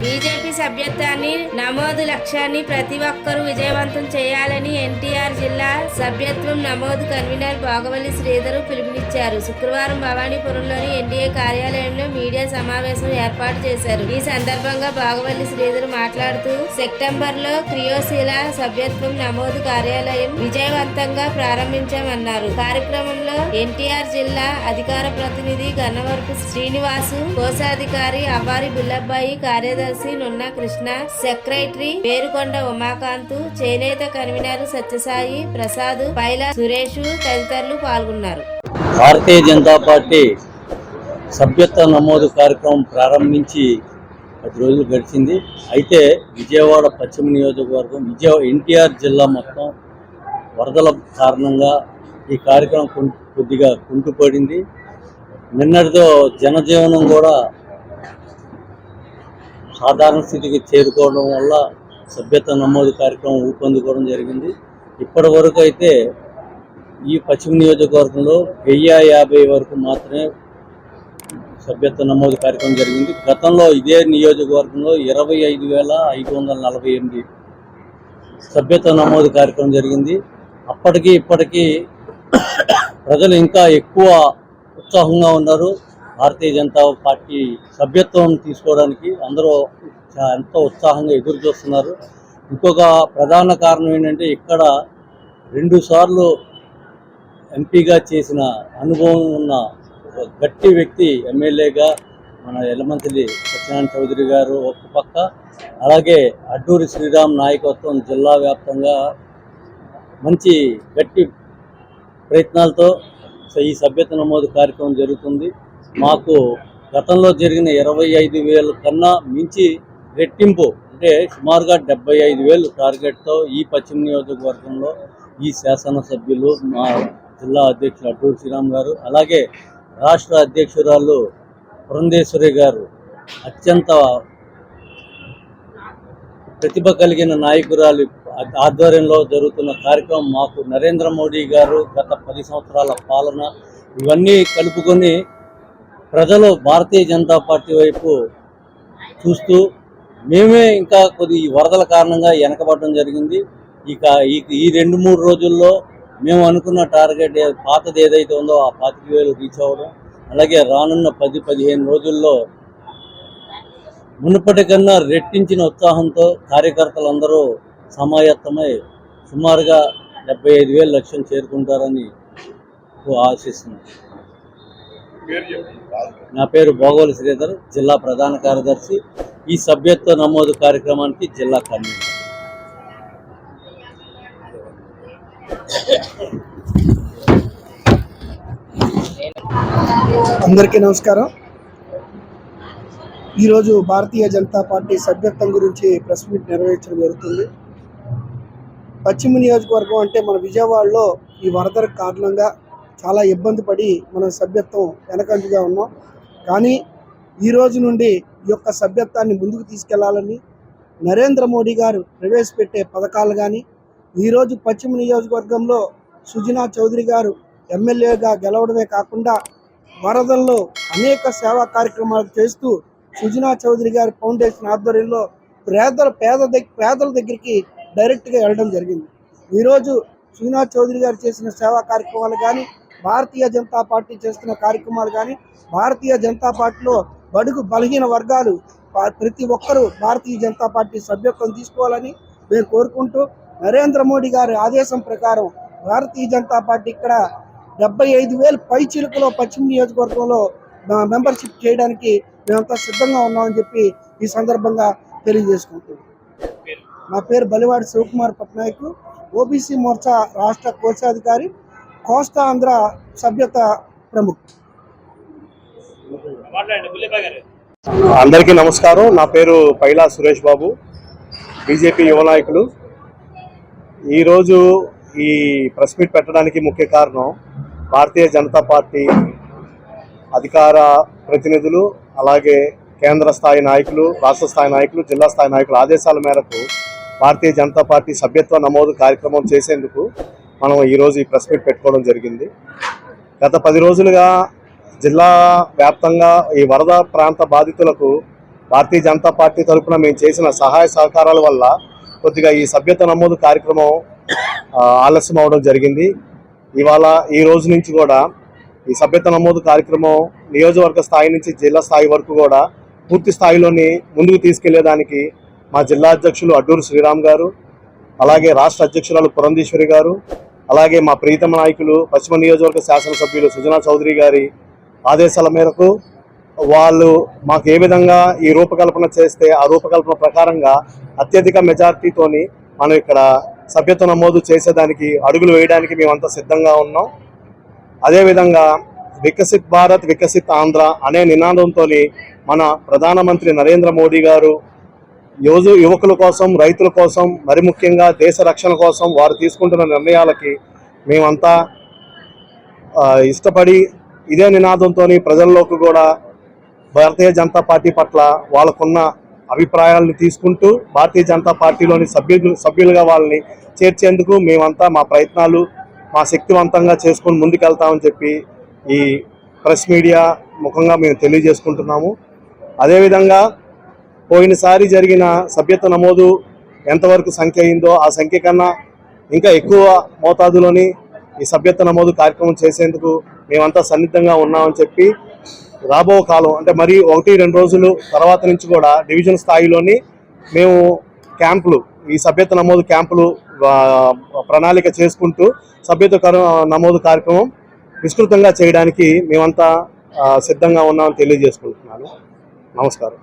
BJP సభ్యత్వాన్ని నమోదు లక్ష్యాన్ని ప్రతి ఒక్కరూ విజయవంతం చేయాలని ఎన్టీఆర్ జిల్లా సభ్యత్వం నమోదు కన్వీనర్ బాగవల్లి శ్రీధర్ పిలుపునిచ్చారు. శుక్రవారం భవానీపురంలోని ఎన్డీఏ కార్యాలయంలో మీడియా సమావేశం ఏర్పాటు చేశారు. ఈ సందర్భంగా బాగవల్లి శ్రీధర్ మాట్లాడుతూ సెప్టెంబర్లో క్రియోశీల సభ్యత్వం నమోదు కార్యాలయం విజయవంతంగా ప్రారంభించామన్నారు. కార్యక్రమంలో ఎన్టీఆర్ జిల్లా అధికార ప్రతినిధి గన్నవరపు శ్రీనివాసు కోశాధికారి అవ్వారి బుల్లబ్బాయి కార్యదర్శి నున్న కృష్ణ సెక్రటరీ పేరుకొండ ఉమాకాంత్ చేనేత కన్వీనర్ సత్యసాయి ప్రసాద్ పైలా సురేష్ తదితరులు పాల్గొన్నారు. భారతీయ జనతా పార్టీ సభ్యత్వ నమోదు కార్యక్రమం ప్రారంభించి పది రోజులు గడిచింది. అయితే విజయవాడ పశ్చిమ నియోజకవర్గం విజయవాడ ఎన్టీఆర్ జిల్లా మొత్తం వరదల కారణంగా ఈ కార్యక్రమం కొద్దిగా కుంటుపడింది. నిన్నటితో జనజీవనం కూడా సాధారణ స్థితికి చేరుకోవడం వల్ల సభ్యత నమోదు కార్యక్రమం ఊపందుకోవడం జరిగింది. ఇప్పటి వరకు అయితే ఈ పశ్చిమ నియోజకవర్గంలో వెయ్యి యాభై వరకు మాత్రమే సభ్యత్వ నమోదు కార్యక్రమం జరిగింది. గతంలో ఇదే నియోజకవర్గంలో ఇరవై ఐదు వేల ఐదు వందల నలభై ఎనిమిది సభ్యత్వ నమోదు కార్యక్రమం జరిగింది. అప్పటికి ఇప్పటికీ ప్రజలు ఇంకా ఎక్కువ ఉత్సాహంగా ఉన్నారు. భారతీయ జనతా పార్టీ సభ్యత్వం తీసుకోవడానికి అందరూ చా- ఎంతో ఉత్సాహంగా ఎదురు చూస్తున్నారు. ఇంకొక ప్రధాన కారణం ఏంటంటే ఇక్కడ రెండు సార్లు ఎంపీగా చేసిన అనుభవం ఉన్న ఒక గట్టి వ్యక్తి ఎమ్మెల్యేగా మన యలమంచిలి సత్యనారాయణ చౌదరి గారు ఒక పక్క అలాగే అడ్డూరి శ్రీరామ్ నాయకత్వం జిల్లా వ్యాప్తంగా మంచి గట్టి ప్రయత్నాలతో ఈ సభ్యత నమోదు కార్యక్రమం జరుగుతుంది. మాకు గతంలో జరిగిన ఇరవై ఐదు వేల కన్నా మించి రెట్టింపు అంటే సుమారుగా డెబ్బై ఐదు వేలు టార్గెట్తో ఈ పశ్చిమ నియోజకవర్గంలో ఈ శాసనసభ్యులు మా జిల్లా అధ్యక్షులు అటూరు శ్రీరామ్ గారు అలాగే రాష్ట్ర అధ్యక్షురాలు పురంధేశ్వరి గారు అత్యంత ప్రతిభ కలిగిన నాయకురాలు ఆధ్వర్యంలో జరుగుతున్న కార్యక్రమం మాకు నరేంద్ర మోడీ గారు గత పది సంవత్సరాల పాలన ఇవన్నీ కలుపుకొని ప్రజలు భారతీయ జనతా పార్టీ వైపు చూస్తూ మేమే ఇంకా కొద్ది ఈ వరదల కారణంగా వెనకబడడం జరిగింది. ఇక ఈ ఈ రెండు మూడు రోజుల్లో మేము అనుకున్న టార్గెట్ పాతది ఏదైతే ఉందో ఆ పాతిక వేలు రీచ్ అవ్వడం అలాగే రానున్న పది పదిహేను రోజుల్లో మునుపటి కన్నా రెట్టించిన ఉత్సాహంతో కార్యకర్తలందరూ సమాయత్తమై సుమారుగా డెబ్బై ఐదు వేల లక్ష్యం చేరుకుంటారని ఆశిస్తున్నాను నా పేరు భోగోలు శ్రీధర్ జిల్లా ప్రధాన కార్యదర్శి. ఈ సభ్యత్వ నమోదు కార్యక్రమానికి జిల్లా కన్వీనర్. అందరికీ నమస్కారం. ఈరోజు భారతీయ జనతా పార్టీ సభ్యత్వం గురించి ప్రెస్ మీట్ నిర్వహించడం జరుగుతుంది. పశ్చిమ నియోజకవర్గం అంటే మన విజయవాడలో ఈ వరదల కారణంగా చాలా ఇబ్బంది పడి మనం సభ్యత్వం వెనకంజగా ఉన్నాం. కానీ ఈ రోజు నుండి ఈ యొక్క సభ్యత్వాన్ని ముందుకు తీసుకెళ్ళాలని నరేంద్ర మోడీ గారు ప్రవేశపెట్టే పథకాలు కానీ ఈరోజు పశ్చిమ నియోజకవర్గంలో సుజనా చౌదరి గారు ఎమ్మెల్యేగా గెలవడమే కాకుండా వరదల్లో అనేక సేవా కార్యక్రమాలు చేస్తూ సుజనా చౌదరి గారి ఫౌండేషన్ ఆధ్వర్యంలో పేదల పేద పేదల దగ్గరికి డైరెక్ట్గా వెళ్ళడం జరిగింది. ఈరోజు సుజనా చౌదరి గారు చేసిన సేవా కార్యక్రమాలు కానీ భారతీయ జనతా పార్టీ చేస్తున్న కార్యక్రమాలు కానీ భారతీయ జనతా పార్టీలో బడుగు బలహీన వర్గాలు ప్రతి ఒక్కరూ భారతీయ జనతా పార్టీ సభ్యత్వం తీసుకోవాలని మేము కోరుకుంటూ నరేంద్ర మోడీ గారి ఆదేశం ప్రకారం భారతీయ జనతా పార్టీ ఇక్కడ డెబ్బై ఐదు వేలు పై చిలుకలో పశ్చిమ నియోజకవర్గంలో మెంబర్షిప్ చేయడానికి మేమంతా సిద్ధంగా ఉన్నామని చెప్పి ఈ సందర్భంగా తెలియజేసుకుంటున్నాం. నా పేరు బలివాడి శివకుమార్ పట్నాయక్ ఓబీసీ మోర్చా రాష్ట్ర కోశాధికారి కోస్తా ఆంధ్ర సభ్యత ప్రముఖ్. అందరికీ నమస్కారం. నా పేరు పైలా సురేష్ బాబు. బీజేపీ యువ నాయకులు. ఈరోజు ఈ ప్రెస్ మీట్ పెట్టడానికి ముఖ్య కారణం భారతీయ జనతా పార్టీ అధికార ప్రతినిధులు అలాగే కేంద్ర స్థాయి నాయకులు రాష్ట్ర స్థాయి నాయకులు జిల్లా స్థాయి నాయకుల ఆదేశాల మేరకు భారతీయ జనతా పార్టీ సభ్యత్వ నమోదు కార్యక్రమం చేసేందుకు మనం ఈరోజు ఈ ప్రెస్ మీట్ పెట్టుకోవడం జరిగింది. గత పది రోజులుగా జిల్లా వ్యాప్తంగా ఈ వరద ప్రాంత బాధితులకు భారతీయ జనతా పార్టీ తరఫున మేము చేసిన సహాయ సహకారాల వల్ల కొద్దిగా ఈ సభ్యత నమోదు కార్యక్రమం ఆలస్యం అవడం జరిగింది. ఇవాళ ఈ రోజు నుంచి కూడా ఈ సభ్యత నమోదు కార్యక్రమం నియోజకవర్గ స్థాయి నుంచి జిల్లా స్థాయి వరకు కూడా పూర్తి స్థాయిలోని ముందుకు తీసుకెళ్ళేదానికి మా జిల్లా అధ్యక్షులు అడ్డూరు శ్రీరామ్ గారు అలాగే రాష్ట్ర అధ్యక్షురాలు పురంధీశ్వరి గారు అలాగే మా ప్రీతమ నాయకులు పశ్చిమ నియోజకవర్గ శాసనసభ్యులు సుజనా చౌదరి గారి ఆదేశాల మేరకు వాళ్ళు మాకు ఏ విధంగా ఈ రూపకల్పన చేస్తే ఆ రూపకల్పన ప్రకారంగా అత్యధిక మెజార్టీతోని మనం ఇక్కడ సభ్యత్వ నమోదు చేసేదానికి అడుగులు వేయడానికి మేమంతా సిద్ధంగా ఉన్నాం. అదేవిధంగా వికసిత్ భారత్ వికసిత్ ఆంధ్ర అనే నినాదంతో మన ప్రధానమంత్రి నరేంద్ర మోడీ గారు యువజు యువకుల కోసం రైతుల కోసం మరి ముఖ్యంగా దేశ రక్షణ కోసం వారు తీసుకుంటున్న నిర్ణయాలకి మేమంతా ఇష్టపడి ఇదే నినాదంతో ప్రజల్లోకి కూడా భారతీయ జనతా పార్టీ పట్ల వాళ్ళకున్న అభిప్రాయాలను తీసుకుంటూ భారతీయ జనతా పార్టీలోని సభ్యులు సభ్యులుగా వాళ్ళని చేర్చేందుకు మేమంతా మా ప్రయత్నాలు మా శక్తివంతంగా చేసుకొని ముందుకెళ్తామని చెప్పి ఈ ప్రెస్ మీడియా ముఖంగా మేము తెలియజేసుకుంటున్నాము. అదేవిధంగా పోయినసారి జరిగిన సభ్యత్వ నమోదు ఎంతవరకు సంఖ్య అయిందో ఆ సంఖ్య కన్నా ఇంకా ఎక్కువ మోతాదులోని ఈ సభ్యత్వ నమోదు కార్యక్రమం చేసేందుకు మేమంతా సన్నిద్ధంగా ఉన్నామని చెప్పి రాబో కాలం అంటే మరి ఒకటి రెండు రోజులు తర్వాత నుంచి కూడా డివిజన్ స్థాయిలోని మేము క్యాంపులు ఈ సభ్యత నమోదు క్యాంపులు ప్రణాళిక చేసుకుంటూ సభ్యత నమోదు కార్యక్రమం విస్తృతంగా చేయడానికి మేమంతా సిద్ధంగా ఉన్నామని తెలియజేసుకుంటున్నాను. నమస్కారం.